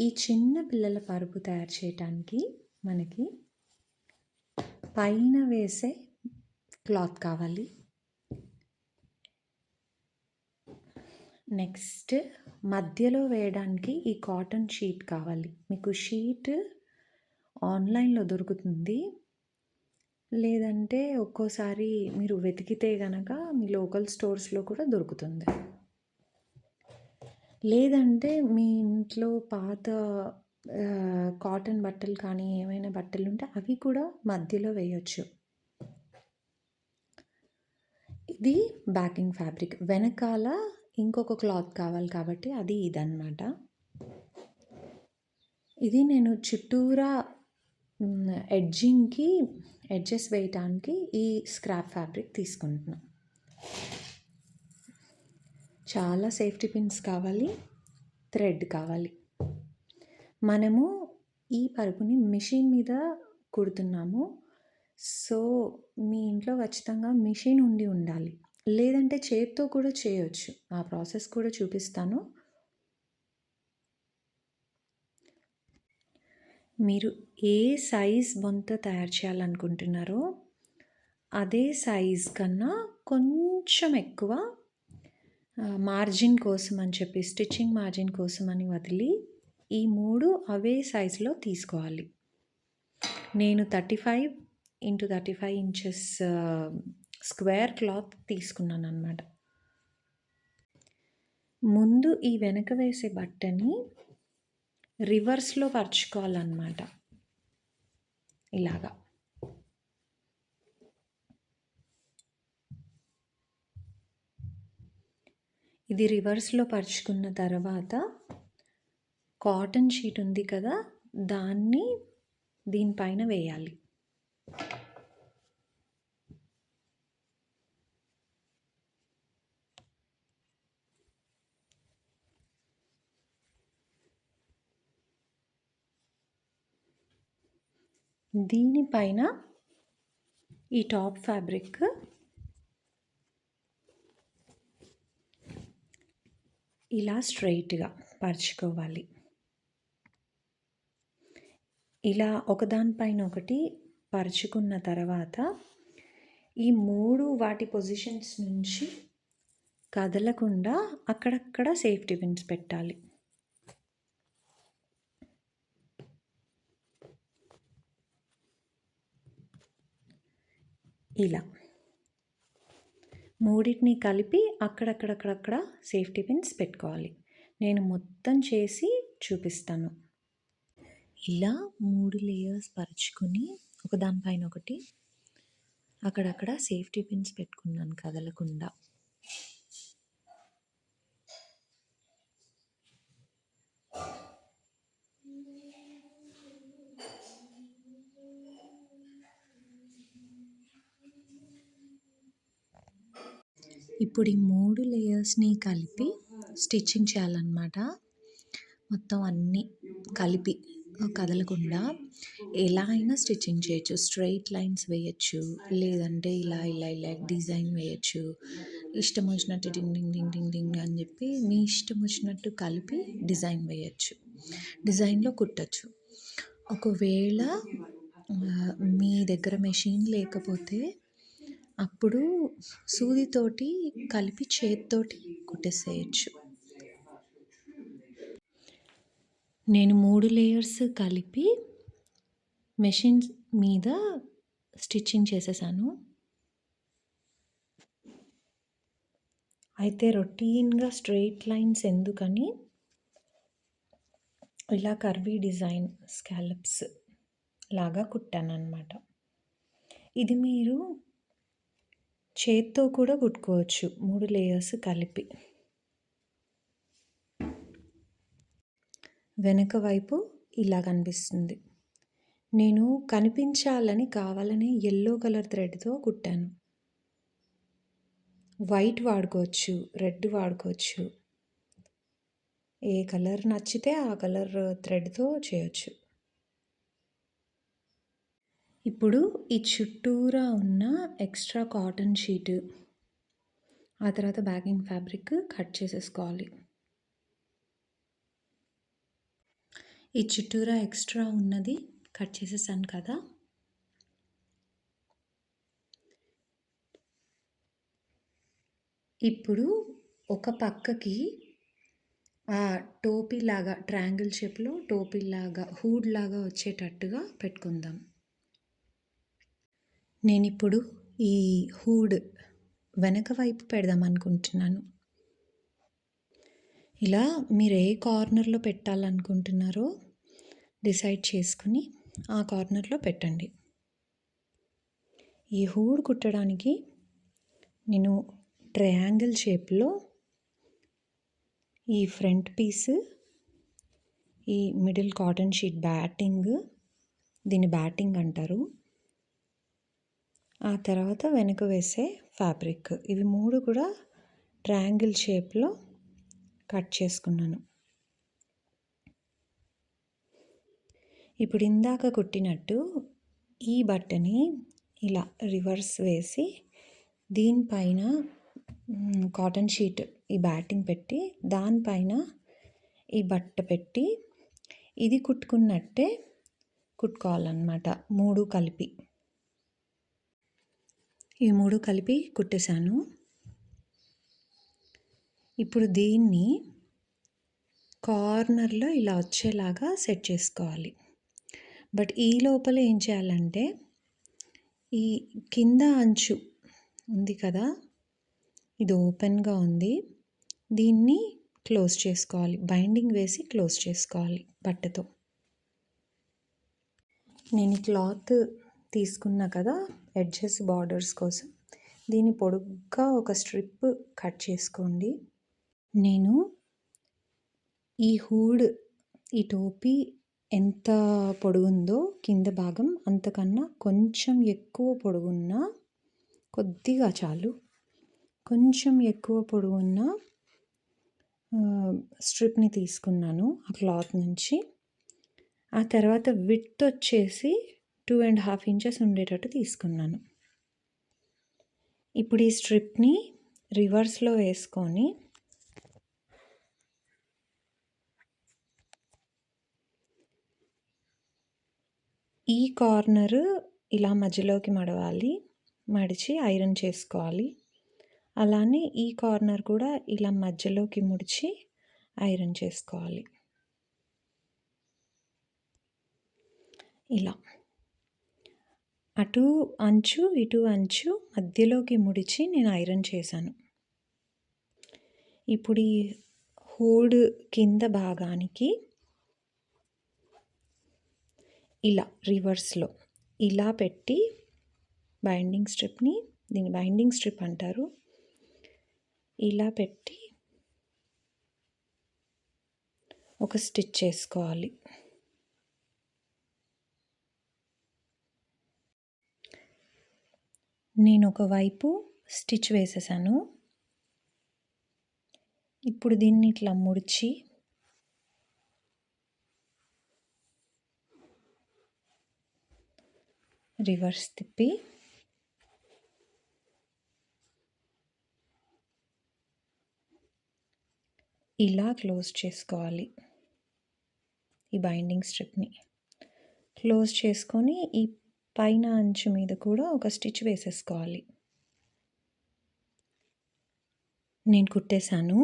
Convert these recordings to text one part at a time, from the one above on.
ఈ చిన్న పిల్లల పరుపు తయారు చేయటానికి మనకి పైన వేసే క్లాత్ కావాలి. నెక్స్ట్ మధ్యలో వేయడానికి ఈ కాటన్ షీట్ కావాలి. మీకు షీట్ ఆన్లైన్లో దొరుకుతుంది. లేదంటే ఒక్కోసారి మీరు వెతికితే గనక మీ లోకల్ స్టోర్స్లో కూడా దొరుకుతుంది. లేదంటే మీ ఇంట్లో పాత కాటన్ బట్టలు కానీ ఏమైనా బట్టలు ఉంటే అవి కూడా మధ్యలో వేయొచ్చు. ఇది బ్యాకింగ్ ఫ్యాబ్రిక్. వెనకాల ఇంకొక క్లాత్ కావాలి కాబట్టి అది ఇదన్నమాట. ఇది నేను చుట్టూరా ఎడ్జింగ్కి ఎడ్జెస్ వేయటానికి ఈ స్క్రాప్ ఫ్యాబ్రిక్ తీసుకుంటున్నాను చాలా సేఫ్టీ పిన్స్ కావాలి థ్రెడ్ కావాలి. మనము ఈ పరుపుని మిషన్ మీద కుడుతున్నాము. సో మీ ఇంట్లో ఖచ్చితంగా మిషన్ ఉండి ఉండాలి. లేదంటే చేతితో కూడా చేయొచ్చు. ఆ ప్రాసెస్ కూడా చూపిస్తాను. మీరు ఏ సైజ్ బొంత తయారు చేయాలనుకుంటున్నారో అదే సైజ్ కన్నా కొంచెం ఎక్కువ మార్జిన్ కోసం అని చెప్పి స్టిచ్చింగ్ మార్జిన్ కోసం అని వదిలి ఈ మూడు అవే సైజులో తీసుకోవాలి. నేను thirty five into thirty five inches square cloth తీసుకున్నాను అనమాట ముందు ఈ వెనక వేసే బట్టని రివర్స్లో పరుచుకోవాలన్నమాట ఇలాగా. ఇది రివర్స్లో పరుచుకున్న తర్వాత కాటన్ షీట్ ఉంది కదా దాన్ని దీనిపైన వేయాలి. దీనిపైన ఈ టాప్ ఫ్యాబ్రిక్ ఇలా స్ట్రైట్గా పరుచుకోవాలి. ఇలా ఒకదానిపైన ఒకటి పరుచుకున్న తర్వాత ఈ మూడు వాటి పొజిషన్స్ నుంచి కదలకుండా అక్కడక్కడ సేఫ్టీ పిన్స్ పెట్టాలి. ఇలా. మూడింటిని కలిపి అక్కడక్కడక్కడక్కడ సేఫ్టీ పిన్స్ పెట్టుకోవాలి. నేను మొత్తం చేసి చూపిస్తాను. ఇలా మూడు లేయర్స్ పరుచుకొని ఒకదానిపైన ఒకటి అక్కడక్కడ సేఫ్టీ పిన్స్ పెట్టుకున్నాను కదలకుండా. ఇప్పుడు ఈ మూడు లేయర్స్ని కలిపి స్టిచ్చింగ్ చేయాలన్నమాట. మొత్తం అన్నీ కలిపి కదలకుండా ఎలా అయినా స్టిచ్చింగ్ చేయొచ్చు. స్ట్రైట్ లైన్స్ వేయచ్చు లేదంటే ఇలా ఇలా ఇలా డిజైన్ వేయచ్చు. ఇష్టం వచ్చినట్టు డింగ్ డింగ్ డింగ్ డింగ్ డింగ్ అని చెప్పి మీ ఇష్టం వచ్చినట్టు కలిపి డిజైన్ వేయచ్చు. డిజైన్లో కుట్టచ్చు. ఒకవేళ మీ దగ్గర మెషిన్ లేకపోతే అప్పుడు సూదితోటి కలిపి చేతితోటి కుట్టేసేయచ్చు. నేను మూడు లేయర్స్ కలిపి మెషిన్ మీద స్టిచ్చింగ్ చేసేసాను. అయితే రొటీన్గా స్ట్రెయిట్ లైన్స్ ఎందుకని? ఇలా కర్వీ డిజైన్ స్కాలప్స్ లాగా కుట్టాను అనమాట ఇది మీరు చేత్తో కూడా కుట్టుకోవచ్చు. మూడు లేయర్స్ కలిపి. వెనక వైపు ఇలా కనిపిస్తుంది. నేను కనిపించాలని కావాలని ఎల్లో కలర్ థ్రెడ్తో కుట్టాను. వైట్ వాడుకోవచ్చు రెడ్ వాడుకోవచ్చు. ఏ కలర్ నచ్చితే ఆ కలర్ థ్రెడ్తో చేయొచ్చు. ఇప్పుడు ఈ చుట్టూరా ఉన్న ఎక్స్ట్రా కాటన్ షీటు. ఆ తర్వాత బ్యాగింగ్ ఫ్యాబ్రిక్ కట్ చేసేసుకోవాలి. ఈ చుట్టూరా ఎక్స్ట్రా ఉన్నది కట్ చేసేసాను కదా. ఇప్పుడు ఒక పక్కకి ఆ టోపీలాగా ట్రయాంగిల్ షేప్లో టోపీలాగా హూడ్ లాగా వచ్చేటట్టుగా పెట్టుకుందాం. నేను ఇప్పుడు ఈ హూడ్ వెనక వైపు పెడదాం అనుకుంటున్నాను. ఇలా మీరు ఏ కార్నర్లో పెట్టాలనుకుంటున్నారో డిసైడ్ చేసుకుని ఆ కార్నర్లో పెట్టండి. ఈ హూడ్ కుట్టడానికి నేను ట్రయాంగిల్ షేప్లో ఈ ఫ్రంట్ పీస్ ఈ మిడిల్ కాటన్ షీట్ బ్యాటింగ్ దీన్ని బ్యాటింగ్ అంటారు. ఆ తర్వాత వెనుక వేసే ఫ్యాబ్రిక్. ఇవి మూడు కూడా ట్రయాంగిల్ షేప్లో కట్ చేసుకున్నాను. ఇప్పుడు ఇందాక కుట్టినట్టు ఈ బట్టని ఇలా రివర్స్ వేసి దీనిపైన కాటన్ షీట్ ఈ బ్యాటింగ్ పెట్టి దానిపైన ఈ బట్ట పెట్టి ఇది కుట్టుకున్నట్టే కుట్టుకోవాలన్నమాట. మూడు కలిపి. ఈ మూడు కలిపి కుట్టేశాను. ఇప్పుడు దీన్ని కార్నర్లో ఇలా వచ్చేలాగా సెట్ చేసుకోవాలి. బట్ ఈ లోపల ఏం చేయాలంటే ఈ కింద అంచు ఉంది కదా ఇది ఓపెన్గా ఉంది. దీన్ని క్లోజ్ చేసుకోవాలి. బైండింగ్ వేసి క్లోజ్ చేసుకోవాలి బట్టతో. నేను క్లాత్ తీసుకున్నా కదా ఎడ్జెస్ బార్డర్స్ కోసం. దీన్ని పొడుగ్గా ఒక స్ట్రిప్ కట్ చేసుకోండి. నేను ఈ హూడ్ ఈ టోపీ ఎంత పొడుగుందో కింద భాగం అంతకన్నా కొంచెం ఎక్కువ పొడుగున్న కొద్దిగా చాలు. కొంచెం ఎక్కువ పొడుగున్న స్ట్రిప్ని తీసుకున్నాను ఆ క్లాత్ నుంచి. ఆ తర్వాత విత్ వచ్చేసి టూ అండ్ హాఫ్ ఇంచెస్ ఉండేటట్టు తీసుకున్నాను. ఇప్పుడు ఈ స్ట్రిప్ని రివర్స్లో వేసుకొని ఈ కార్నర్ ఇలా మధ్యలోకి మడవాలి మడిచి ఐరన్ చేసుకోవాలి. అలానే ఈ కార్నర్ కూడా ఇలా మధ్యలోకి ముడిచి ఐరన్ చేసుకోవాలి. ఇలా. అటు అంచు ఇటు అంచు మధ్యలోకి ముడిచి నేను ఐరన్ చేశాను. ఇప్పుడు ఈ హూడ్ కింద భాగానికి ఇలా రివర్స్లో ఇలా పెట్టి బైండింగ్ స్ట్రిప్ని దీన్ని బైండింగ్ స్ట్రిప్ అంటారు. ఇలా పెట్టి ఒక స్టిచ్ చేసుకోవాలి. నేను ఒకవైపు స్టిచ్ వేసేసాను. ఇప్పుడు దీన్ని ఇట్లా ముడిచి రివర్స్ తిప్పి ఇలా క్లోజ్ చేసుకోవాలి ఈ బైండింగ్ స్ట్రిప్ని. క్లోజ్ చేసుకొని ఈ పైన అంచు మీద కూడా ఒక స్టిచ్ వేసేసుకోవాలి. నేను కుట్టేశాను.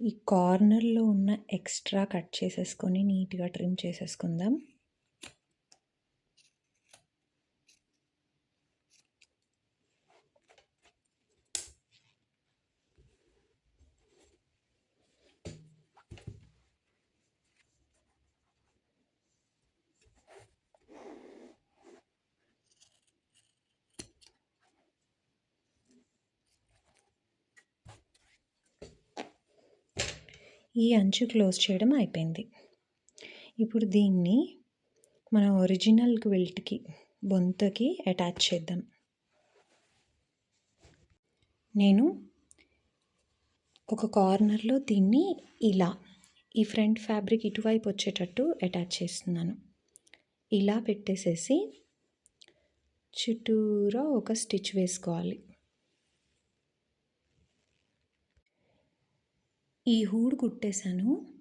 ఈ కార్నర్లో ఉన్న ఎక్స్ట్రా కట్ చేసేసుకొని నీట్గా ట్రిమ్ చేసేసుకుందాం. ఈ అంచు క్లోజ్ చేయడం అయిపోయింది. ఇప్పుడు దీన్ని మన ఒరిజినల్ క్విల్ట్కి బొంతకి అటాచ్ చేద్దాం. నేను ఒక కార్నర్లో దీన్ని ఇలా ఈ ఫ్రంట్ ఫ్యాబ్రిక్ ఇటువైపు వచ్చేటట్టు అటాచ్ చేస్తున్నాను. ఇలా పెట్టేసేసి చుట్టూరా ఒక స్టిచ్ వేసుకోవాలి. ఈ హూడ్ కుట్టేశాను.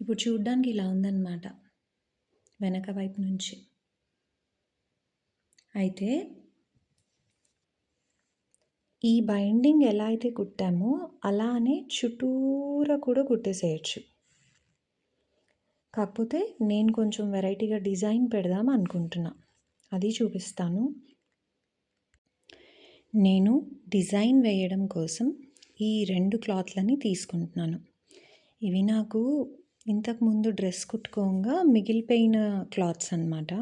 ఇప్పుడు చూడ్డానికి ఇలా ఉందన్నమాట వెనక వైపు నుంచి. అయితే ఈ బైండింగ్ ఎలా అయితే కుట్టామో అలానే చుట్టూరా కూడా కుట్టేసేయచ్చు. కాకపోతే నేను కొంచెం వెరైటీగా డిజైన్ పెడదాం అనుకుంటున్నా. అది చూపిస్తాను. నేను డిజైన్ వేయడం కోసం ఈ రెండు క్లాత్లని తీసుకుంటున్నాను. ఇవి నాకు ఇంతకుముందు డ్రెస్ కుట్టుకోగా మిగిలిపోయిన క్లాత్స్ అనమాట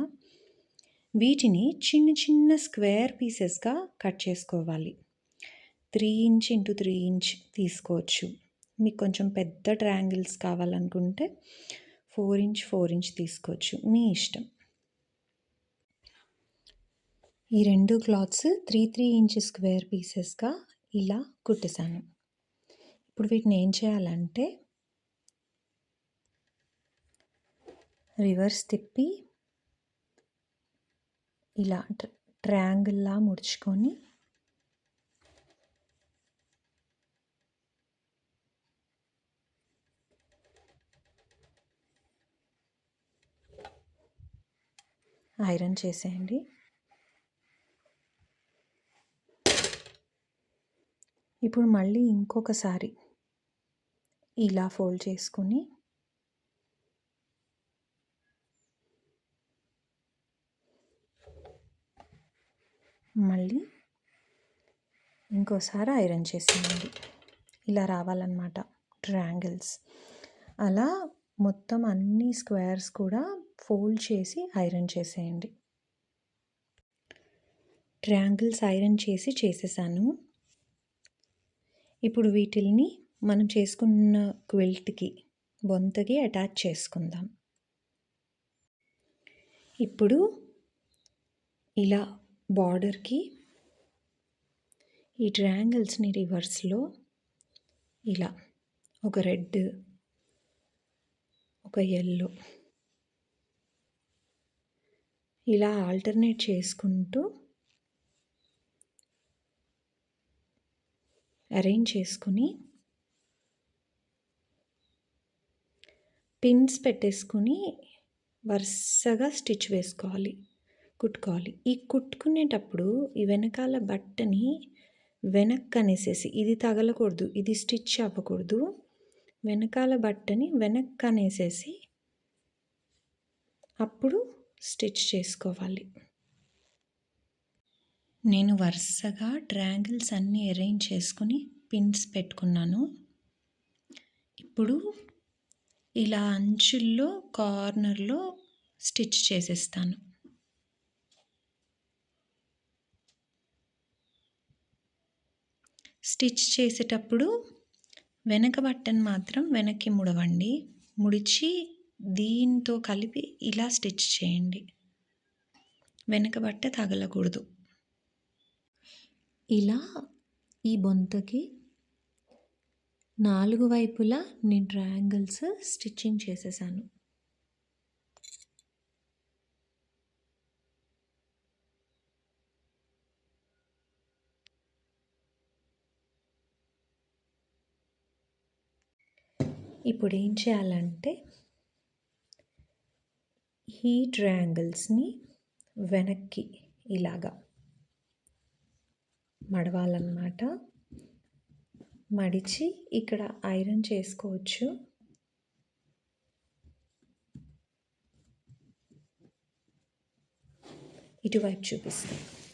వీటిని చిన్న చిన్న స్క్వేర్ పీసెస్గా కట్ చేసుకోవాలి. Three inch into three inch తీసుకోవచ్చు. మీకు కొంచెం పెద్ద ట్రయాంగిల్స్ కావాలనుకుంటే ఫోర్ ఇంచ్ ఫోర్ ఇంచ్ తీసుకోవచ్చు. మీ ఇష్టం. ఈ రెండు cloths three three inch square పీసెస్గా ఇలా కుట్టేశాను. ఇప్పుడు వీటిని ఏం చేయాలంటే రివర్స్ తిప్పి ఇలా ట్రయాంగిల్లా ముడుచుకొని ఐరన్ చేసేయండి. ఇప్పుడు మళ్ళీ ఇంకొకసారి ఇలా ఫోల్డ్ చేసుకొని మళ్ళీ ఇంకోసారి ఐరన్ చేసేయండి. ఇలా రావాలన్నమాట ట్రయాంగిల్స్. అలా మొత్తం అన్ని స్క్వేర్స్ కూడా ఫోల్డ్ చేసి ఐరన్ చేసేయండి. ట్రయాంగిల్స్ ఐరన్ చేసి చేసేసాను. ఇప్పుడు వీటిల్ని మనం చేసుకున్న క్విల్ట్కి బొంతకి అటాచ్ చేసుకుందాం. ఇప్పుడు ఇలా బార్డర్కి ఈ ట్రయాంగిల్స్ని రివర్స్లో ఇలా ఒక రెడ్ ఒక ఎల్లో ఇలా ఆల్టర్నేట్ చేసుకుంటూ అరేంజ్ చేసుకుని పిన్స్ పెట్టేసుకుని వరుసగా స్టిచ్ వేసుకోవాలి కుట్టుకోవాలి. ఈ కుట్టుకునేటప్పుడు ఈ వెనకాల బట్టని వెనక్కి అనేసేసి ఇది తగలకూడదు ఇది స్టిచ్ అవ్వకూడదు. వెనకాల బట్టని వెనక్కి అనేసేసి అప్పుడు స్టిచ్ చేసుకోవాలి. నేను వరుసగా ట్రయాంగిల్స్ అన్నీ అరేంజ్ చేసుకుని పిన్స్ పెట్టుకున్నాను. ఇప్పుడు ఇలా అంచుల్లో కార్నర్లో స్టిచ్ చేసేస్తాను. స్టిచ్ చేసేటప్పుడు వెనక బట్టన్ మాత్రం వెనక్కి ముడవండి. ముడిచి దీంతో కలిపి ఇలా స్టిచ్ చేయండి. వెనక బట్ట తగలకూడదు. ఇలా ఈ బొంతకి నాలుగు వైపులా నేను ట్రయాంగిల్స్ స్టిచ్చింగ్ చేసేసాను. ఇప్పుడు ఏం చేయాలంటే ఈ ట్రయాంగిల్స్ని వెనక్కి ఇలాగా మడవాలన్నమాట. మడిచి ఇక్కడ ఐరన్ చేసుకోవచ్చు. ఇటువైపు చూపిస్తాను.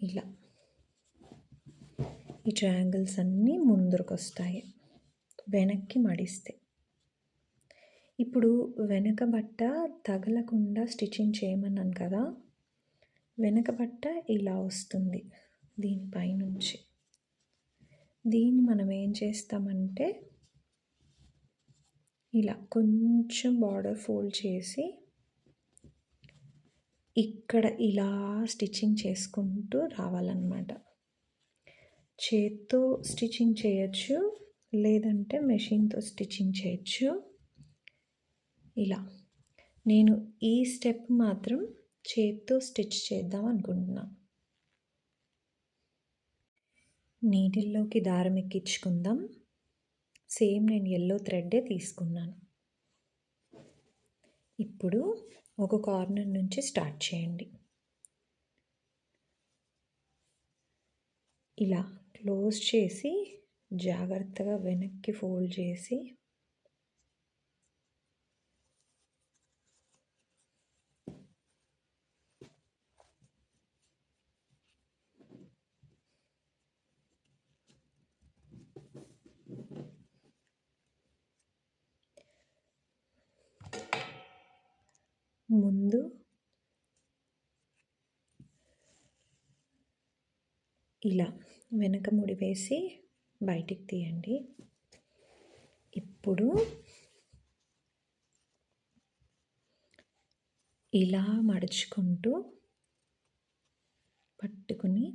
ఇలా. ఈ ట్రయాంగిల్స్ అన్నీ ముందరకు వస్తాయి వెనక్కి మడిస్తే. ఇప్పుడు వెనక బట్ట తగలకుండా స్టిచ్చింగ్ చేయమన్నాను కదా వెనక బట్ట ఇలా వస్తుంది దీనిపైనుంచి దీన్ని మనం ఏం చేస్తామంటే ఇలా కొంచెం బార్డర్ ఫోల్డ్ చేసి ఇక్కడ ఇలా స్టిచ్చింగ్ చేసుకుంటూ రావాలన్నమాట. చేత్తో స్టిచ్చింగ్ చేయొచ్చు లేదంటే మెషిన్తో స్టిచ్చింగ్ చేయొచ్చు. ఇలా. నేను ఈ స్టెప్ మాత్రం చేత్తో స్టిచ్ చేద్దాం అనుకుంటున్నా. నీటిల్లోకి దారం ఎక్కించుకుందాం సేమ్ నేను ఎల్లో థ్రెడ్డే తీసుకున్నాను. ఇప్పుడు ఒక కార్నర్ నుంచి స్టార్ట్ చేయండి. ఇలా క్లోజ్ చేసి జాగ్రత్తగా వెనక్కి ఫోల్డ్ చేసి ముందు ఇలా వెనక ముడి వేసి బయటికి తీయండి. ఇప్పుడు ఇలా మడుచుకుంటూ పట్టుకుని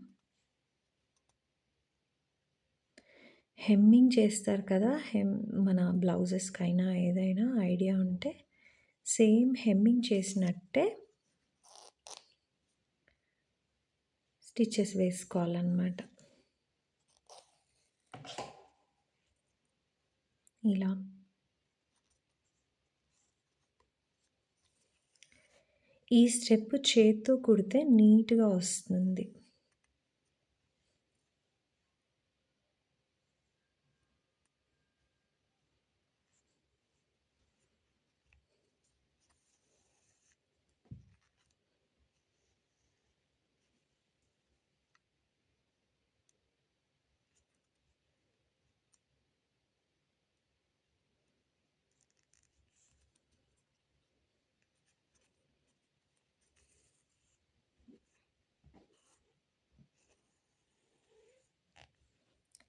హెమ్మింగ్ చేస్తారు కదా హెమ్ మన బ్లౌజెస్కైనా ఏదైనా ఐడియా ఉంటే సేమ్ హెమ్మింగ్ చేసినట్టే స్టిచెస్ వేసుకోవాలన్నమాట. ఇలా. ఈ స్టెప్ చేత్తో కుడితే నీట్గా వస్తుంది.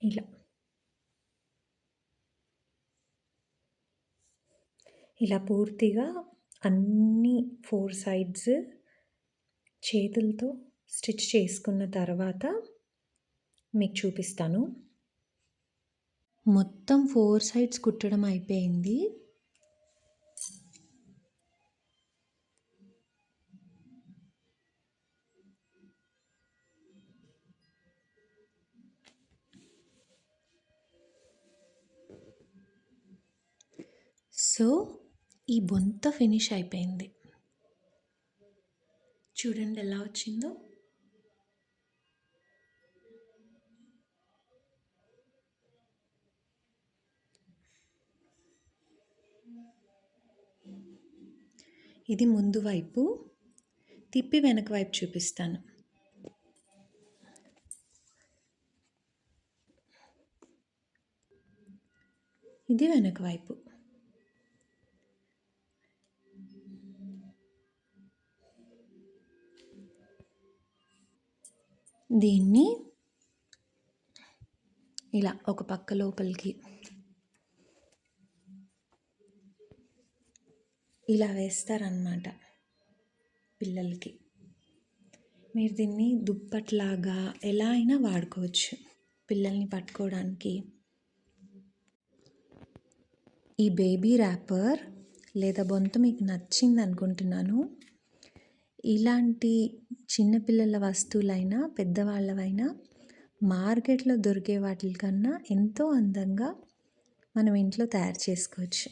ఇలా. ఇలా పూర్తిగా అన్ని ఫోర్ సైడ్స్ చేతులతో స్టిచ్ చేసుకున్న తర్వాత మీకు చూపిస్తాను. మొత్తం ఫోర్ సైడ్స్ కుట్టడం అయిపోయింది. సో ఈ బొంత ఫినిష్ అయిపోయింది. చూడండి ఎలా వచ్చిందో. ఇది ముందు వైపు తిప్పి వెనక వైపు చూపిస్తాను. ఇది వెనక వైపు. దీన్ని ఇలా ఒక పక్క లోపలికి ఇలా వేస్తారనమాట పిల్లలకి. మీరు దీన్ని దుప్పట్లాగా ఎలా అయినా వాడుకోవచ్చు పిల్లల్ని పట్టుకోవడానికి. ఈ బేబీ ర్యాపర్ లేదా బొంత మీకు నచ్చింది అనుకుంటున్నాను ఇలాంటి చిన్నపిల్లల వస్తువులైనా పెద్దవాళ్ళవైనా మార్కెట్లో దొరికే వాటికన్నా ఎంతో అందంగా మనం ఇంట్లో తయారు చేసుకోవచ్చు.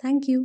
Thank you